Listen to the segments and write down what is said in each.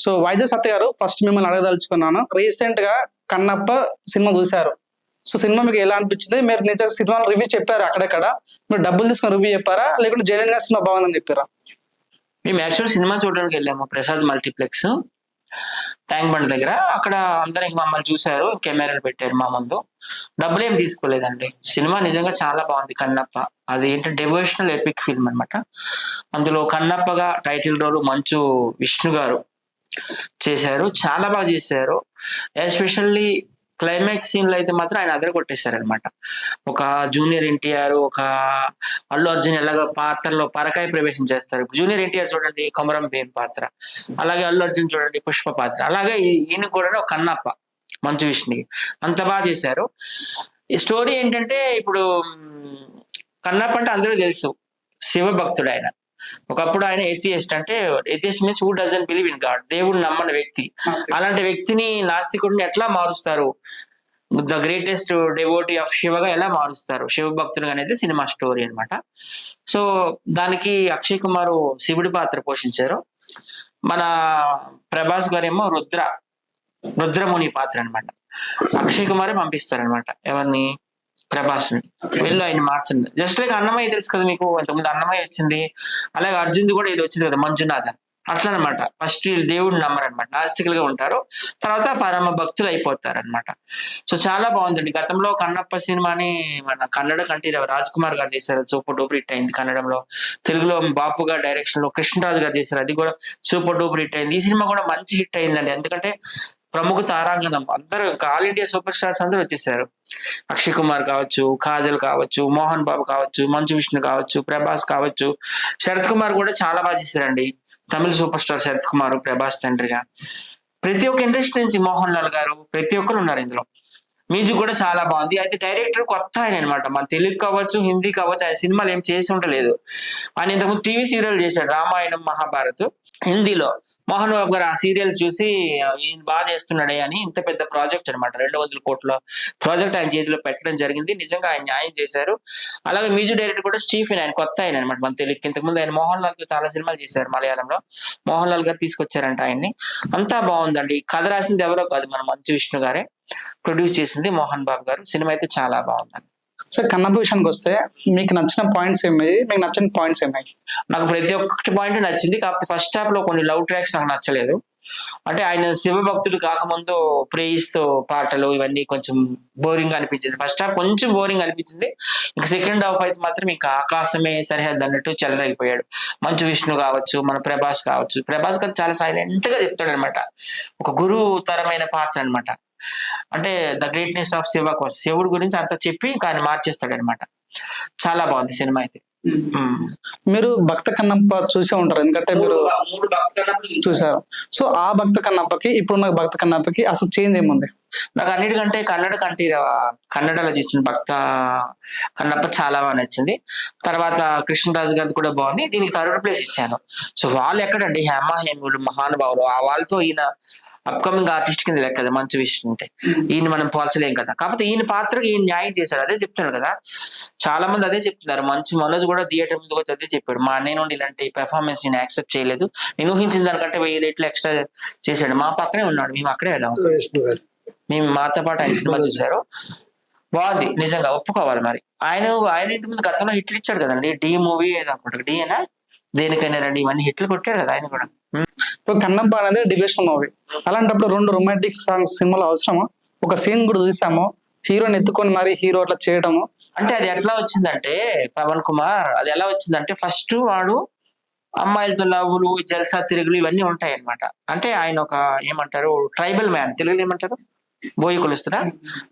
So వైద్య సత్య గారు first మిమ్మల్ని అడగదలుచుకున్నాను. రీసెంట్గా కన్నప్ప సినిమా చూశారు. సో సినిమా మీకు ఎలా అనిపించింది? మీరు నిజ సినిమా రివ్యూ చెప్పారు అక్కడక్కడ? మీరు డబ్బులు తీసుకుని రివ్యూ చెప్పారా? లేకుంటే జెన్యున్గా సినిమా బాగుందని చెప్పారా? మేము యాక్చువల్ సినిమా చూడడానికి వెళ్ళాము. ప్రసాద్ మల్టీప్లెక్స్. ట్యాంక్ బండ్ దగ్గర. అక్కడ అందరూ మమ్మల్ని చూశారు. కెమెరాలు పెట్టారు మా ముందు. డబ్బులు ఏం తీసుకోలేదండి. సినిమా నిజంగా చాలా బాగుంది కన్నప్ప. అది ఏంటంటే డెవోషనల్ ఎపిక్ ఫిల్మ్ అన్నమాట. అందులో కన్నప్పగా టైటిల్ రోల్ మంచు విష్ణు గారు. చేశారు. చాలా బాగా చేశారు. ఎస్పెషల్లీ క్లైమాక్స్ సీన్లో అయితే మాత్రం ఆయన అదర కొట్టేశారు అనమాట ఒక జూనియర్ ఎన్టీఆర్ ఒక అల్లు అర్జున్ ఎలాగ పాత్రలో పరకాయ ప్రవేశం చేస్తారు. జూనియర్ ఎన్టీఆర్ చూడండి కొమరం భీమ్ పాత్ర. అలాగే అల్లు అర్జున్ చూడండి పుష్ప పాత్ర. అలాగే ఈయన కూడా ఒక కన్నప్ప మంచు విష్ణుకి. అంత బాగా చేశారు. ఈ స్టోరీ ఏంటంటే ఇప్పుడు కన్నప్ప అంటే అందరూ తెలుసు. శివ భక్తుడు ఆయన. ఒకప్పుడు ఆయన ఎథియస్ట్ అంటే atheist means who doesn't believe in god దేవుడు నమ్మని వ్యక్తి. అలాంటి వ్యక్తిని నాస్తికుడిని ఎట్లా మారుస్తారు? ద గ్రేటెస్ట్ డెవోటీ ఆఫ్ శివగా ఎలా మారుస్తారు? శివ భక్తుడు అనేది సినిమా స్టోరీ అన్నమాట. సో దానికి అక్షయ్ కుమార్ శివుడి పాత్ర పోషించారు. మన ప్రభాస్ గారేమో రుద్ర రుద్రముని పాత్ర అన్నమాట. అక్షయ్ కుమారే పంపిస్తారనమాట ఎవరిని? ప్రభాస్ వెళ్ళి ఆయన మార్చండి. జస్ట్ లైక్ అన్నమయ్య తెలుసు కదా మీకు ఇంతకుముందు అన్నమయ్య వచ్చింది అలాగే అర్జున్ కూడా ఇది వచ్చింది కదా మంజునాథన్ అట్లా అనమాట ఫస్ట్ వీళ్ళు దేవుడిని నమ్మరు అనమాట నాస్తికులుగా ఉంటారు. తర్వాత పరమ భక్తులు అయిపోతారు అనమాట సో చాలా బాగుందండి. గతంలో కన్నప్ప సినిమాని మన కన్నడ కంటి రాజ్ కుమార్ గారు చేశారు. సూపర్ డూపర్ హిట్ అయింది కన్నడంలో. తెలుగులో బాపు గారు డైరెక్షన్లో కృష్ణరాజు గారు చేశారు. అది కూడా సూపర్ డూపర్ హిట్ అయింది. ఈ సినిమా కూడా మంచి హిట్ అయిందండి. ఎందుకంటే ప్రముఖ తారాంగణం. అందరూ ఆల్ ఇండియా సూపర్ స్టార్స్ అందరూ వచ్చేసారు. అక్షయ్ కుమార్ కావచ్చు కాజల్ కావచ్చు మోహన్ బాబు కావచ్చు మంచు విష్ణు కావచ్చు ప్రభాస్ కావచ్చు. శరత్ కుమార్ కూడా చాలా బాగా చేశారండి. తమిళ సూపర్ స్టార్ శరత్ కుమార్ ప్రభాస్ తండ్రిగా. ప్రతి ఒక్క ఇండస్ట్రీ నుంచి మోహన్ లాల్ గారు ప్రతి ఒక్కరు ఉన్నారు ఇందులో. మ్యూజిక్ కూడా చాలా బాగుంది. అయితే డైరెక్టర్ కొత్త ఆయన అనమాట మన తెలుగు కావచ్చు హిందీ కావచ్చు ఆయన సినిమాలు ఏం చేసి ఉండలేదు. ఆయన ఇంతకుముందు టీవీ సీరియల్ చేశాడు రామాయణం మహాభారత్. హిందీలో మోహన్ బాబు గారు ఆ సీరియల్స్ చూసి ఈయన బాగా చేస్తున్నాడే అని ఇంత పెద్ద ప్రాజెక్ట్ అన్నమాట. రెండు వందల కోట్ల ప్రాజెక్ట్ ఆయన చేతిలో పెట్టడం జరిగింది. నిజంగా ఆయన న్యాయం చేశారు. అలాగే మ్యూజిక్ డైరెక్టర్ కూడా స్టీఫెన్ ఆయన కొత్త ఆయన అనమాట మన తెలుగుకి. ఇంతకుముందు ఆయన మోహన్ లాల్ చాలా సినిమాలు చేశారు మలయాళంలో. మోహన్ లాల్ గారు తీసుకొచ్చారంట ఆయన్ని. అంతా బాగుందండి. కథ రాసింది ఎవరో కాదు మన మంచు విష్ణు గారే. ప్రొడ్యూస్ చేసింది మోహన్ బాబు గారు. సినిమా అయితే చాలా బాగుందండి. సో కన్నప్ప విషయానికి వస్తే మీకు నచ్చిన పాయింట్స్ ఏమి మీకు నచ్చిన పాయింట్స్ ఏమయ్యి నాకు ప్రతి ఒక్కటి పాయింట్ నచ్చింది. కాకపోతే ఫస్ట్ హాఫ్లో కొన్ని లవ్ ట్రాక్స్ నాకు నచ్చలేదు. అంటే ఆయన శివ భక్తుడు కాకముందు ప్రేయిస్తూ పాటలు ఇవన్నీ కొంచెం బోరింగ్ అనిపించింది. ఫస్ట్ హాఫ్ కొంచెం బోరింగ్ అనిపించింది. ఇంకా సెకండ్ హాఫ్ అయితే మాత్రం ఇంకా ఆకాశమే సరిహద్దు అన్నట్టు చెలరైపోయాడు మంచు విష్ణు కావచ్చు మన ప్రభాస్ కావచ్చు. ప్రభాస్ కదా చాలా సైలెంట్గా చెప్తాడు అనమాట ఒక గురువు తరమైన పాత్ర అన్నమాట. అంటే ద గ్రేట్నెస్ ఆఫ్ శివ కోసం. శివుడు గురించి అంతా చెప్పి ఇంకా ఆయన మార్చేస్తాడు అనమాట చాలా బాగుంది సినిమా అయితే. మీరు భక్త కన్నప్ప చూసే ఉంటారు. ఎందుకంటే మీరు చూసారు సో ఆ భక్త కన్నప్పకి ఇప్పుడున్న భక్త కన్నప్పకి అసలు చేంజ్ ఏముంది? నాకు అన్నిటికంటే కన్నడ కంటి కన్నడలో చేసిన భక్త కన్నప్ప చాలా బాగా నచ్చింది. తర్వాత కృష్ణరాజు గారిది కూడా బాగుంది. దీనికి థర్డ్ ప్లేస్ ఇచ్చాను. సో వాళ్ళు ఎక్కడండి? హేమ హేములు మహానుభావులు. ఆ వాళ్ళతో ఈయన అప్కమింగ్ ఆర్టిస్ట్ కింద లెక్క కదా మంచి విషయం ఉంటే. ఈయన మనం పోల్చలేం కదా. కాకపోతే ఈయన పాత్రకి ఈయన న్యాయం చేశాడు. అదే చెప్తున్నాడు కదా. చాలా మంది అదే చెప్తున్నారు. మంచి మనోజ్ కూడా థియేటర్ ముందుకు వచ్చి అదే చెప్పాడు. మా అన్నయ్య నుండి ఇలాంటి పెర్ఫార్మెన్స్ నేను యాక్సెప్ట్ చేయలేదు. నేను ఊహించిన దానికంటే వెయ్యి రేట్లు ఎక్స్ట్రా చేశాడు. మా పక్కనే ఉన్నాడు. మేము అక్కడే వెళ్ళాము గారు. మేము మాతో పాటు ఆయన సినిమా చూశారు. బాగుంది. నిజంగా ఒప్పుకోవాలి మరి. ఆయన ఆయన ఇంతకుముందు గతంలో హిట్లు ఇచ్చాడు కదండి. డి మూవీ ఏదో అనుకుంటా. డి అనా దేనికైనా రండి. ఇవన్నీ హిట్లు కొట్టాడు కదా ఆయన కూడా. ఇప్పుడు కన్నప్ప అనేది డివిజన్ మూవీ. అలాంటప్పుడు రెండు రొమాంటిక్ సాంగ్స్ సినిమాలు అవసరమా? ఒక సీన్ కూడా చూసాము. హీరోని ఎత్తుకొని మరి హీరో అట్లా చేయడము అంటే అది ఎట్లా వచ్చిందంటే పవన్ కుమార్ అది ఎలా వచ్చిందంటే ఫస్ట్ వాడు అమ్మాయిలతో లవ్వులు జల్సా తిరుగులు ఇవన్నీ ఉంటాయి అన్నమాట అంటే ఆయన ఒక ఏమంటారు ట్రైబల్ మ్యాన్ తెలుగులో ఏమంటారు? బోయి కొలుస్తున్నా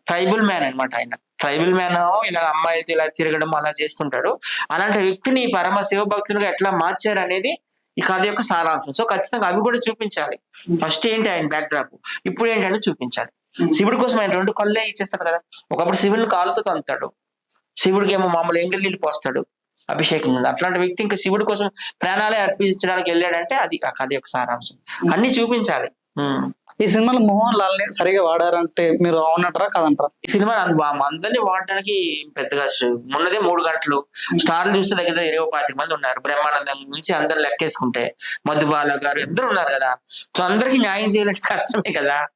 ట్రైబల్ మ్యాన్ అన్నమాట ఆయన. ట్రైబల్ మ్యాన్ ఇలా అమ్మాయిలతో ఇలా తిరగడం అలా చేస్తుంటాడు. అలాంటి వ్యక్తిని పరమ శివభక్తులుగా ఎట్లా మార్చారు అనేది ఈ కథ యొక్క సారాంశం. సో ఖచ్చితంగా అవి కూడా చూపించాలి. ఫస్ట్ ఏంటి ఆయన బ్యాక్ డ్రాప్ ఇప్పుడు ఏంటంటే చూపించాలి. శివుడి కోసం ఆయన రెండు కళ్ళే ఇచ్చేస్తాడు కదా. ఒకప్పుడు శివుడిని కాలుతో తంతాడు శివుడికి ఏమో మామూలు ఎంగిల్ నీళ్ళు పోస్తాడు. అభిషేకం ఉంది. అట్లాంటి వ్యక్తి ఇంకా శివుడి కోసం ప్రాణాలే అర్పించడానికి వెళ్ళాడంటే అది ఆ కథ యొక్క సారాంశం. అన్ని చూపించాలి. ఉమ్. ఈ సినిమాలో మోహన్ లాల్ని సరిగా వాడారంటే మీరు అవునంటారా కాదంటారా? ఈ సినిమా అంద- అందరినీ వాడడానికి పెద్దగా మొన్నదే మూడు గంటలు స్టార్లు చూస్తే దగ్గర ఇరవై పాతిక మంది ఉన్నారు. బ్రహ్మానందం నుంచి అందరు లెక్కేసుకుంటే మధుబాల గారు అందరూ ఉన్నారు కదా. సో అందరికి న్యాయం చేయాలంటే కష్టమే కదా.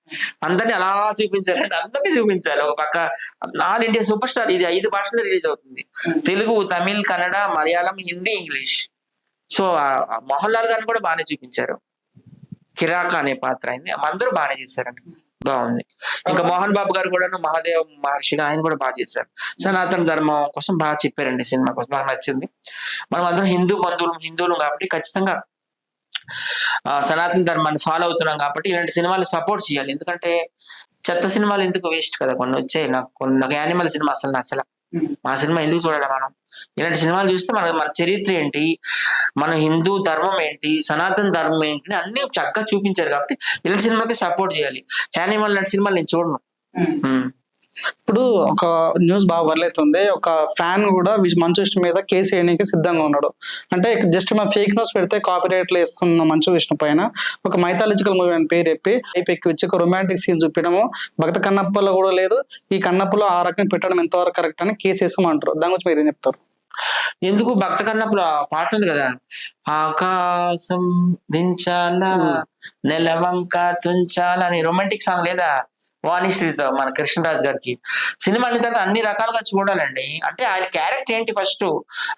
అందరినీ అలా చూపించాలంటే అందరినీ చూపించాలి. ఒక పక్క ఆల్ ఇండియా సూపర్ స్టార్ ఇది ఐదు భాషల్లో రిలీజ్ అవుతుంది. తెలుగు తమిళ్ కన్నడ మలయాళం హిందీ ఇంగ్లీష్. సో మోహన్ లాల్ గారిని కూడా బాగానే చూపించారు. కిరాక అనే పాత్ర అయింది. అందరూ బాగానే చేశారండి. బాగుంది. ఇంకా మోహన్ బాబు గారు కూడా మహాదేవ్ మహర్షిగా ఆయన కూడా బాగా చేశారు. సనాతన ధర్మం కోసం బాగా చెప్పారండి సినిమా కోసం. నాకు నచ్చింది. మనం అందరం హిందూ బంధువులు హిందువులు కాబట్టి ఖచ్చితంగా ఆ, సనాతన ధర్మాన్ని ఫాలో అవుతున్నాం కాబట్టి ఇలాంటి సినిమాలు సపోర్ట్ చేయాలి. ఎందుకంటే చెత్త సినిమాలు ఎందుకు వేస్ట్ కదా? కొన్ని వచ్చాయి. నాకు కొన్ని నాకు యానిమల్ సినిమా అసలు నచ్చల. మా సినిమా ఎందుకు చూడాలి మనం? ఇలాంటి సినిమాలు చూస్తే మన మన చరిత్ర ఏంటి? మన హిందూ ధర్మం ఏంటి? సనాతన ధర్మం ఏంటి? అని అన్ని చక్కగా చూపించారు కాబట్టి ఇలాంటి సినిమాకి సపోర్ట్ చేయాలి. యానిమల్ లాంటి సినిమాలు నేను చూడను. ఇప్పుడు ఒక న్యూస్ బాగా వైరల్ అవుతుంది. ఒక ఫ్యాన్ కూడా మంచు విష్ణు మీద కేసు వేయడానికి సిద్ధంగా ఉన్నాడు. అంటే జస్ట్ మా ఫేక్ న్యూస్ పెడితే కాపీ రైట్లు ఇస్తున్న మంచు విష్ణు పైన ఒక మైథాలజికల్ మూవీ అని పేరు చెప్పి హైప్ ఎక్కి వచ్చి ఒక రొమాంటిక్ సీన్ చూపించడము. భక్త కన్నప్పలో కూడా లేదు. ఈ కన్నప్పలో ఆ రకంగా పెట్టడం ఎంతవరకు కరెక్ట్ అని కేసు వేసామంటారు దాని గురించి మీరు ఏం చెప్తారు? ఎందుకు భక్త కన్నప్పుడు పాట ఉంది కదా? ఆకాశం దించాలా నెలవంక తుంచాలా అని రొమాంటిక్ సాంగ్ లేదా? వాణిశ్రీతో మన కృష్ణరాజు గారికి. సినిమా అన్న తర్వాత అన్ని రకాలుగా చూడాలండి. అంటే ఆయన క్యారెక్టర్ ఏంటి ఫస్ట్?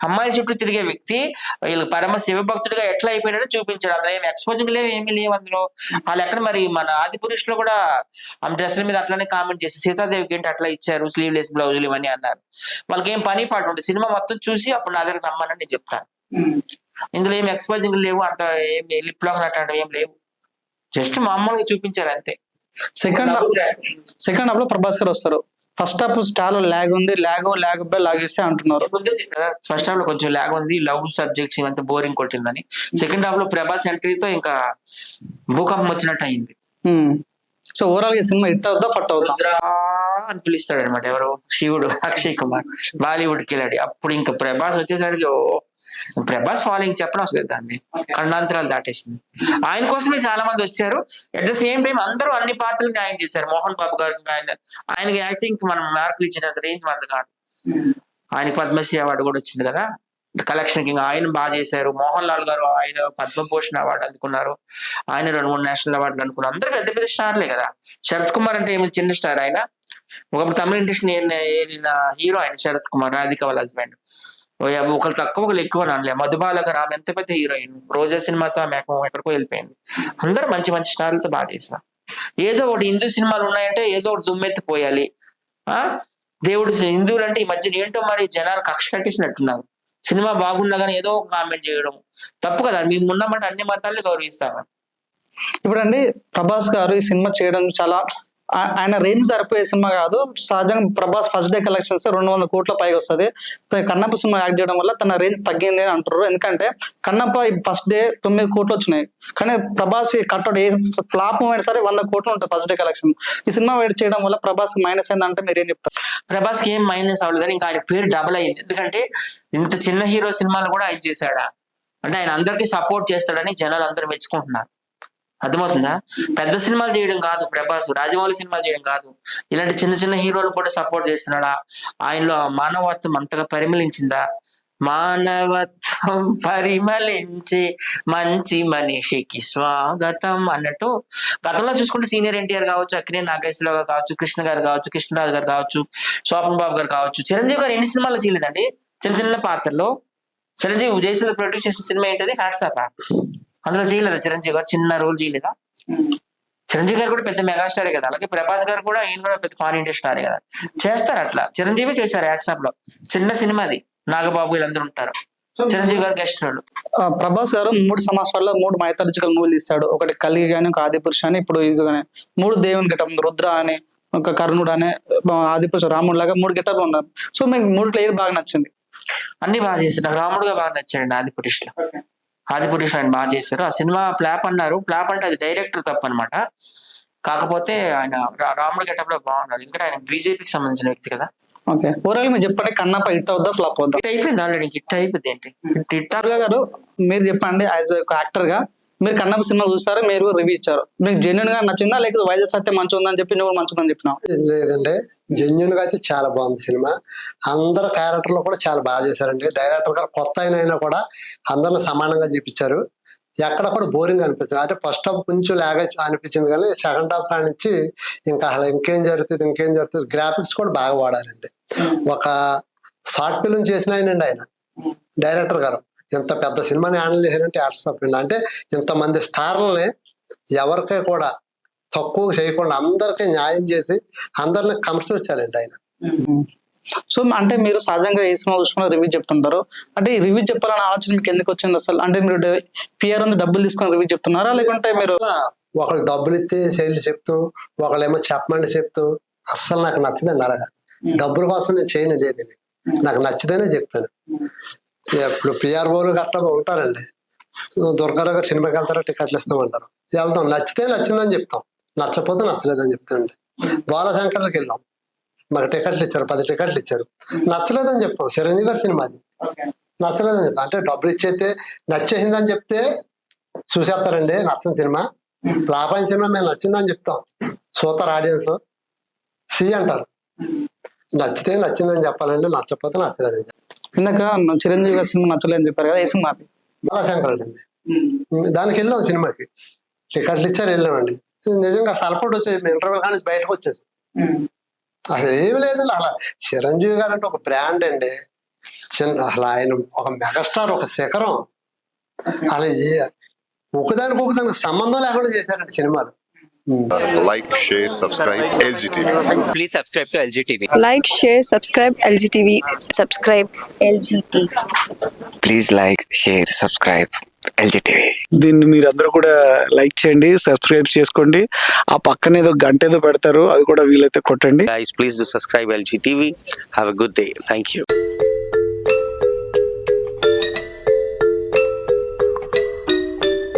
అమ్మాయిల చుట్టూ తిరిగే వ్యక్తి వీళ్ళు పరమ శివభక్తుడిగా ఎట్లా అయిపోయినాడో చూపించాడు. అందులో ఏమి ఎక్స్పోజింగ్ లేవు ఏమీ లేవు అందులో. వాళ్ళు ఎక్కడ మరి మన ఆది పురుషులో కూడా ఆమె డ్రెస్ల మీద అట్లానే కామెంట్ చేసి సీతాదేవికి ఏంటి అట్లా ఇచ్చారు? స్లీవ్లెస్ బ్లౌజులు ఇవన్నీ అన్నారు. వాళ్ళకి ఏం పని పాటు ఉంటుంది సినిమా మొత్తం చూసి అప్పుడు నా దగ్గర నమ్మనని నేను చెప్తాను. ఇందులో ఏం ఎక్స్పోజింగ్ లేవు అంత ఏం లిప్ లాక్ అట్లాంటివి ఏం లేవు. జస్ట్ మామూలుగా చూపించారు అంతే. సెకండ్ సెకండ్ హాఫ్లో ప్రభాస్ గారు వస్తారు. ఫస్ట్ హాఫ్ చాలా ల్యాగ్ ఉంది ల్యాగ్ ల్యాగ్ బై లాగేస్తే అంటున్నారు. ఫస్ట్ హాఫ్లో కొంచెం లాగ్ ఉంది లవ్ సబ్జెక్ట్స్ ఇవంతా బోరింగ్ కొట్టిందని. సెకండ్ హాఫ్లో ప్రభాస్ ఎంట్రీతో ఇంకా భూకంపం వచ్చినట్టు అయింది. సో ఓవరాల్ ఈ సినిమా హిట్ అవుతా ఫట్ అవుతా అని పిలుస్తాడు అనమాట ఎవరు శివుడు అక్షయ్ కుమార్ బాలీవుడ్కి వెళ్ళాడు అప్పుడు ఇంకా ప్రభాస్ వచ్చేసరికి ఓ ప్రభాస్ ఫాలోయింగ్ చెప్పడం అసలు దాన్ని. ఖండాంతరాలు దాటేసింది. ఆయన కోసమే చాలా మంది వచ్చారు. అట్ ద సేమ్ టైం అందరూ అన్ని పాత్రలు న్యాయం చేశారు. మోహన్ బాబు గారు ఆయన ఆయనకి యాక్టింగ్కి మనం మార్కులు ఇచ్చినంత రేంజ్ మంది కాదు. ఆయనకి పద్మశ్రీ అవార్డు కూడా వచ్చింది కదా. కలెక్షన్ కింగ్ ఆయన బాగా చేశారు. మోహన్ లాల్ గారు ఆయన పద్మభూషణ్ అవార్డు అందుకున్నారు. ఆయన రెండు మూడు నేషనల్ అవార్డులు అనుకున్నారు. అందరూ పెద్ద పెద్ద స్టార్లే కదా. శరత్ కుమార్ అంటే ఏమి చిన్న స్టార్ ఆయన? ఒకప్పుడు తమిళ ఇండస్ట్రీ ఏలిన హీరో ఆయన శరత్ కుమార్ రాధిక వాళ్ళ హస్బెండ్ ఒకరు తక్కువ ఒకరు ఎక్కువ అనలే మధుబాల గారు ఆమె ఎంత పెద్ద హీరోయిన్. రోజా సినిమాతో ఆమె ఎక్కడికో వెళ్ళిపోయింది. అందరూ మంచి మంచి స్టార్లతో బాగా చేసిన ఏదో ఒకటి హిందూ సినిమాలు ఉన్నాయంటే ఏదో ఒకటి దుమ్మెత్తి పోయాలి ఆ? దేవుడు హిందువులు అంటే ఈ మధ్యన ఏంటో మరి జనాలు కక్ష కట్టేసినట్టున్నారు. సినిమా బాగున్నా కానీ ఏదో ఒక కామెంట్ చేయడం తప్పు కదా. మేము ఉన్నామంటే అన్ని మతాల్ని గౌరవిస్తామని. ఇప్పుడు అండి ప్రభాస్ గారు ఈ సినిమా చేయడం చాలా ఆయన రేంజ్ సరిపోయే సినిమా కాదు. సహజంగా ప్రభాస్ ఫస్ట్ డే కలెక్షన్స్ రెండు వందల కోట్ల పైగా వస్తుంది. కన్నప్ప సినిమా యాక్ట్ చేయడం వల్ల తన రేంజ్ తగ్గింది అని అంటారు ఎందుకంటే కన్నప్ప ఫస్ట్ డే తొమ్మిది కోట్లు వచ్చినాయి. కానీ ప్రభాస్ కట్టడు ఏ ఫ్లాప్ అయినా సరే వంద కోట్లు ఉంటుంది ఫస్ట్ డే కలెక్షన్ ఈ సినిమా వెయిట్ చేయడం వల్ల ప్రభాస్ మైనస్ అయిందంటే మీరు ఏం చెప్తారు? ప్రభాస్కి ఏం మైనస్ అవ్వలేదు. ఇంకా ఆయన పేరు డబుల్ అయింది. ఎందుకంటే ఇంత చిన్న హీరో సినిమాలు కూడా ఆయన చేశాడా? అంటే ఆయన అందరికీ సపోర్ట్ చేస్తాడని జనాలు అందరూ మెచ్చుకుంటున్నారు. అర్థమవుతుందా? పెద్ద సినిమాలు చేయడం కాదు ప్రభాస్ రాజమౌళి సినిమాలు చేయడం కాదు. ఇలాంటి చిన్న చిన్న హీరోలు కూడా సపోర్ట్ చేస్తున్నాడా? ఆయనలో మానవత్వం అంతగా పరిమళించిందా? మానవత్వం పరిమళించే మంచి మనిషికి స్వాగతం అన్నట్టు గతంలో చూసుకుంటే సీనియర్ ఎన్టీఆర్ కావచ్చు అక్కినే నాగేశ్వరరావు గారు కావచ్చు కృష్ణ గారు కావచ్చు కృష్ణరాజు గారు కావచ్చు శోభన్ బాబు గారు కావచ్చు. చిరంజీవి గారు ఎన్ని సినిమాలు చేయలేదండి? చిన్న చిన్న పాత్రలో చిరంజీవి జయసూర్య ప్రొడ్యూస్ చేసిన సినిమా ఏంటది? హ్యాట్సాప్ అందులో చేయలేదా చిరంజీవి గారు చిన్న రోల్ చేయలేదా చిరంజీవి గారు కూడా పెద్ద మెగాస్టారే కదా. అలాగే ప్రభాస్ గారు కూడా ఈయన కూడా పెద్ద పాన్ ఇండియా స్టారే కదా. చేస్తారు అట్లా. చిరంజీవి చేశారు హ్యాట్సాప్లో. చిన్న సినిమా అది. నాగబాబు వీళ్ళందరూ ఉంటారు. చిరంజీవి గారు గెస్ట్ రోల్ ప్రభాస్ గారు మూడు సంవత్సరాల్లో మూడు మైథాలజికల్ మూవీలు తీస్తాడు ఒకటి కలిగి కానీ ఒక ఆదిపురుష అని ఇప్పుడు కానీ మూడు దేవుని గెటప్ రుద్ర అని ఒక కర్ణుడు అనే ఆదిపురుష రాముడు లాగా మూడు గెటప్ ఉన్నారు. సో మీకు మూడిట్లో ఏది బాగా నచ్చింది? అన్ని బాగా నాకు రాముడుగా బాగా నచ్చాడు ఆది పురుష్లో ఆది పురుష్ ఆయన బాగా చేశారు. ఆ సినిమా ఫ్లాప్ అన్నారు. ఫ్లాప్ అంటే అది డైరెక్టర్ తప్పు అనమాట కాకపోతే ఆయన రాముడు గెటప్లో బాగున్నారు. ఇంకా ఆయన బీజేపీకి సంబంధించిన వ్యక్తి కదా. ఓకే. ఓవరాల్ మీరు చెప్పండి కన్నప్ప హిట్ అవుద్దా ఫ్లాప్ అవుద్దా? హిట్ అయిపోయింది ఆల్రెడీ. హిట్ అయిపోయింది ఏంటి? హిట్ గారు మీరు చెప్పండి యాజ్ ఒక యాక్టర్గా మీరు కన్నప్ప సినిమా చూసారు? మీరు రివ్యూ ఇచ్చారు. మీకు జెన్యున్గా నచ్చిందా? లేకపోతే వైద్య సత్యం మంచిగా ఉందని చెప్పి నువ్వు ఉందని చెప్పినావు? లేదండి. జెన్యున్గా అయితే చాలా బాగుంది సినిమా. అందరు క్యారెక్టర్లు కూడా చాలా బాగా చేశారండి. డైరెక్టర్ గారు కొత్త అయినా కూడా అందరిని సమానంగా చూపించారు. ఎక్కడ కూడా బోరింగ్ అనిపించింది. అంటే ఫస్ట్ హాఫ్ కొంచెం లాగా అనిపించింది కానీ సెకండ్ హాఫ్ నుంచి ఇంకా అసలు ఇంకేం జరుగుతుంది ఇంకేం జరుగుతుంది గ్రాఫిక్స్ కూడా బాగా వాడారండి. ఒక షార్ట్ ఫిల్మ్ చేసిన ఆయనండి ఆయన. డైరెక్టర్ గారు. ఇంత పెద్ద సినిమాని హ్యాండిల్ చేశారంటే యాడ్స్ ఆఫ్ ఇండియా. అంటే ఇంతమంది స్టార్లని ఎవరికీ కూడా తక్కువ చేయకుండా అందరికీ న్యాయం చేసి అందరిని కమర్షించాలండి ఆయన. సో అంటే మీరు సహజంగా ఏ సినిమా చూసుకున్న రివ్యూ చెప్తుంటారు. అంటే ఈ రివ్యూ చెప్పాలనే ఆలోచన మీకు ఎందుకు వచ్చింది అసలు? అంటే మీరు పిఆర్ ఉంది డబ్బులు తీసుకొని రివ్యూ చెప్తున్నారా? లేకుంటే మీరు ఒకళ్ళు డబ్బులు ఇస్తే శైలి చెప్తూ ఒకళ్ళేమో చెప్పమండి చెప్తూ అస్సలు నాకు నచ్చదండి అలాగా డబ్బుల కోసం నేను చేయను లేదు. నాకు నచ్చితేనే చెప్తాను. ఇప్పుడు పిఆర్ఓలు గట్రా ఉంటారండి. దుర్గారావు గారు సినిమాకి వెళ్తారో టికెట్లు ఇస్తామంటారు. వెళ్తాం. నచ్చితే నచ్చిందని చెప్తాం. నచ్చకపోతే నచ్చలేదని చెప్తాండి బాలశంకర్కి వెళ్ళాం. మాకు టికెట్లు ఇచ్చారు పది టికెట్లు ఇచ్చారు. నచ్చలేదని చెప్తాం చిరంజీవి గారి సినిమా అది. నచ్చలేదని చెప్తాం అంటే డబ్బులు ఇచ్చేస్తే నచ్చేసిందని చెప్తే చూసేస్తారండి నచ్చని సినిమా. లాభాయిన సినిమా మేము నచ్చిందని చెప్తాం. సూతర్ ఆడియన్స్. సి అంటారు. నచ్చితే నచ్చిందని చెప్పాలండి నచ్చకపోతే నచ్చలేదని ఇందాక చిరంజీవి గారి సినిమా నచ్చలేదని చెప్పారు కదా ఏ సినిమా అది? బాలశంకర్ అండి. దానికి వెళ్ళాం సినిమాకి. టికెట్లు ఇచ్చారు వెళ్ళామండి. నిజంగా తలపోటు వచ్చేసి ఇంటర్వెల్ కానీ బయటకు వచ్చేసి. అసలు ఏమి లేదండి అలా చిరంజీవి గారు అంటే ఒక బ్రాండ్ అండి. చిన్న అసలు ఆయన ఒక మెగాస్టార్ ఒక శిఖరం. అలా ఒకదానికి ఒకదానికి సంబంధం లేకుండా చేశారండి సినిమాలు. Like share subscribe LG TV please subscribe to LG TV like share subscribe LG TV subscribe LG TV please like share subscribe దీన్ని మీరందరూ కూడా లైక్ చేయండి సబ్స్క్రైబ్ చేసుకోండి. ఆ పక్కన ఏదో గంట ఏదో పెడతారు అది కూడా వీలైతే కొట్టండి. Please subscribe LG TV have a good day thank you